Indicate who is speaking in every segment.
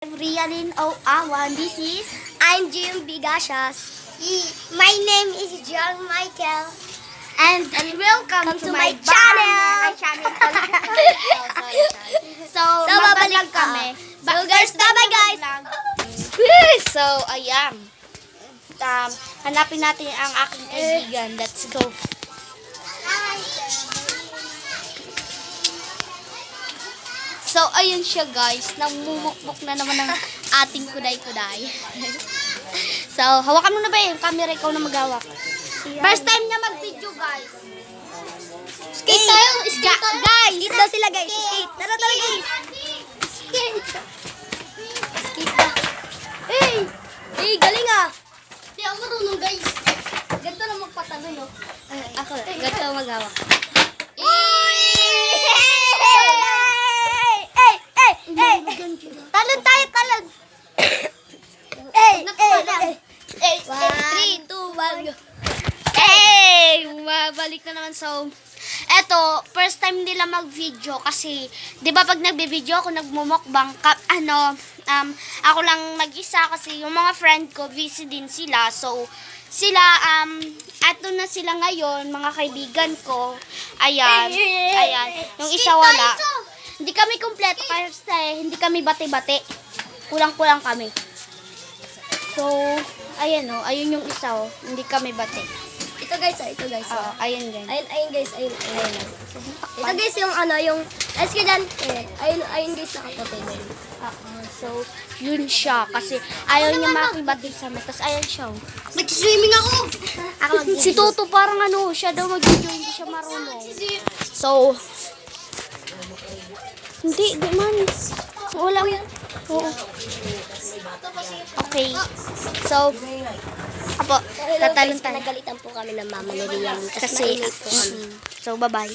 Speaker 1: Rialin O. Awan. This is...
Speaker 2: I'm Jim Bigashas.
Speaker 1: My name is John Michael. And, and welcome
Speaker 2: Come
Speaker 1: to,
Speaker 2: to
Speaker 1: my,
Speaker 2: my channel.
Speaker 1: So,
Speaker 2: So, babalik
Speaker 1: kami.
Speaker 2: So, guys, bye-bye, guys.
Speaker 1: So, ayan. Um, hanapin natin ang aking kaibigan. Let's go. So, ayun siya guys. Namumukmuk na naman ng ating kuday-kuday. so, hawakan mo na ba yung camera? Ikaw na maghawak. First time niya mag-video guys.
Speaker 2: Skate tayo. Skate tayo.
Speaker 1: guys.
Speaker 2: Skate daw sila guys. Skate. Tara tara guys.
Speaker 1: Skate.
Speaker 2: Skate na.
Speaker 1: Hey!
Speaker 2: Hey, galing ah.
Speaker 1: Hindi ako marunong guys. Ganito na magpatalo no. ako, ganito maghawak.
Speaker 2: 8, 3, 2, 1, go.
Speaker 1: Hey! Balik na naman sa home. Eto, first time nila mag-video kasi, di ba pag nagbe-video ako, nagmumukbang, ka, ano, um, ako lang mag-isa kasi yung mga friend ko, busy din sila. So, sila, um, ato na sila ngayon, mga kaibigan ko. Ayan, ayan. Yung isa wala. Hindi kami kumpleto kasi hindi kami bati-bati. Kulang-kulang kami. So, ayan o, ayun yung isa o. Hindi kami bate.
Speaker 2: Ito guys ah, ito guys.
Speaker 1: Oo,
Speaker 2: ah.
Speaker 1: ayun guys.
Speaker 2: Ayun, ayun guys, ayun, ayun. Ito guys yung ano, yung, ayos ka dyan. Eh, ayun, ayun guys, nakapote na yun.
Speaker 1: Oo, so, yun siya. Kasi ayaw niya makibati sa mga. Tapos ayan siya. oh.
Speaker 2: Nag-swimming ako!
Speaker 1: Ako, si Toto parang ano, siya daw mag-video, hindi siya marunong. So, hindi, di man. Wala yan. Oo. Okay. So, apo, tatalon tayo.
Speaker 2: Nagalitan po kami ng mama ni Rian.
Speaker 1: Kasi,
Speaker 2: po kami.
Speaker 1: so, bye-bye.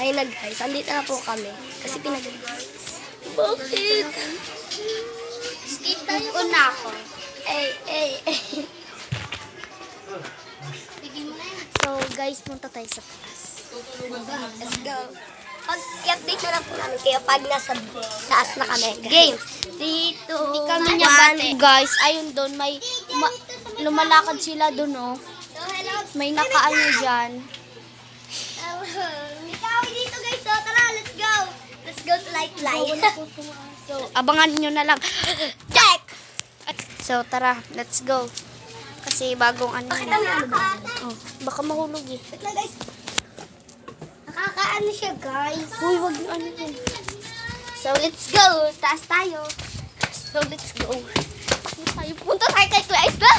Speaker 2: Ayun na guys, andito na po kami. Kasi pinag... Bakit?
Speaker 1: Skate tayo. Una ako.
Speaker 2: Eh, eh, eh.
Speaker 1: So, guys, punta tayo sa taas.
Speaker 2: Let's go. Pag i-update na lang po namin kayo pag nasa taas na kami. Game. 3, 2,
Speaker 1: Bate. Guys, ayun doon, may ma- lumalakad sila doon, oh. May nakaano dyan.
Speaker 2: Ikaw dito guys. So, tara, let's go. Let's go to Light Light.
Speaker 1: So, abangan nyo na lang.
Speaker 2: Check!
Speaker 1: So, tara, let's go. Kasi bagong ano
Speaker 2: Bakit ang?
Speaker 1: Oh, baka mahulog eh.
Speaker 2: Wait lang guys. Nakakaano siya guys.
Speaker 1: Uy, wag yung ano yun. So, let's go. Taas tayo. So, let's go. Tayo, punta tayo kay Kuya Isla.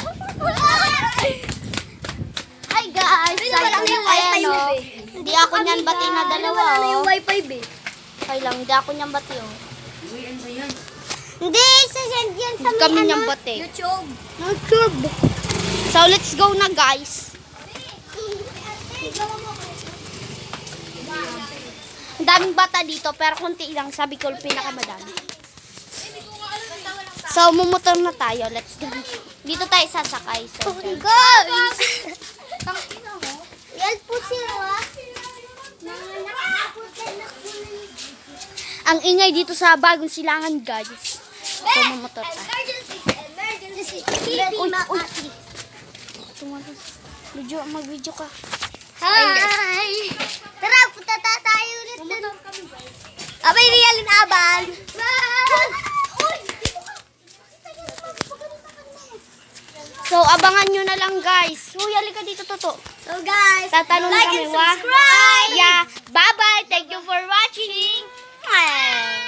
Speaker 1: Hi guys!
Speaker 2: Ay, wala na yung wifi
Speaker 1: oh.
Speaker 2: be.
Speaker 1: Hindi ako niyan bati na dalawa.
Speaker 2: Wala na
Speaker 1: oh.
Speaker 2: yung wifi be.
Speaker 1: Okay lang, hindi ako niyan bati oh.
Speaker 2: Hindi, sasend yan
Speaker 1: Hindi kami niyan bati.
Speaker 2: YouTube.
Speaker 1: YouTube. So, let's go na guys. Ang daming bata dito, pero konti lang. Sabi ko, pinakamadami. So, mumotor na tayo. Let's go. Dito tayo sasakay. So,
Speaker 2: Guys! Yan po sila.
Speaker 1: ang ingay dito sa bagong silangan, guys. So, mumotor tayo.
Speaker 2: Emergency! Emergency!
Speaker 1: Uy, uy. Tumalas. Video, mag-video ka.
Speaker 2: Hi! Tara, punta ta- tayo ulit. Abay, real in aban.
Speaker 1: So, abangan nyo na lang, guys. Huya, halika dito, Toto.
Speaker 2: So, guys, like and subscribe!
Speaker 1: Yeah, bye-bye. Thank you for watching. Bye.